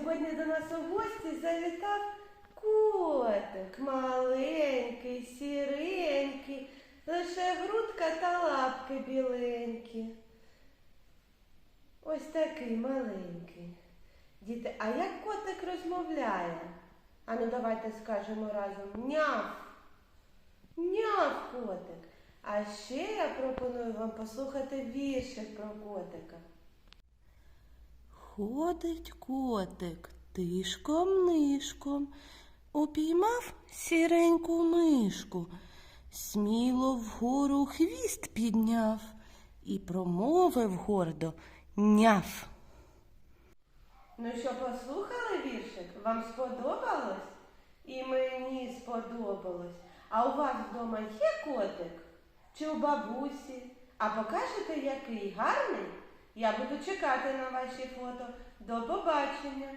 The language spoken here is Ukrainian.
Сьогодні до нас у гості завітав котик, маленький, сіренький, лише грудка та лапки біленькі. Ось такий маленький. Діти, а як котик розмовляє? Ану, давайте скажемо разом няв. Няв котик. А ще я пропоную вам послухати віршик про котика. Ходить котик тишком нишком, упіймав сіреньку мишку, сміло вгору хвіст підняв і промовив гордо няв. Ну що, послухали віршик? Вам сподобалось? І мені сподобалось. А у вас вдома є котик? Чи у бабусі? А покажете, який гарний? Я буду чекати на ваші фото. До побачення!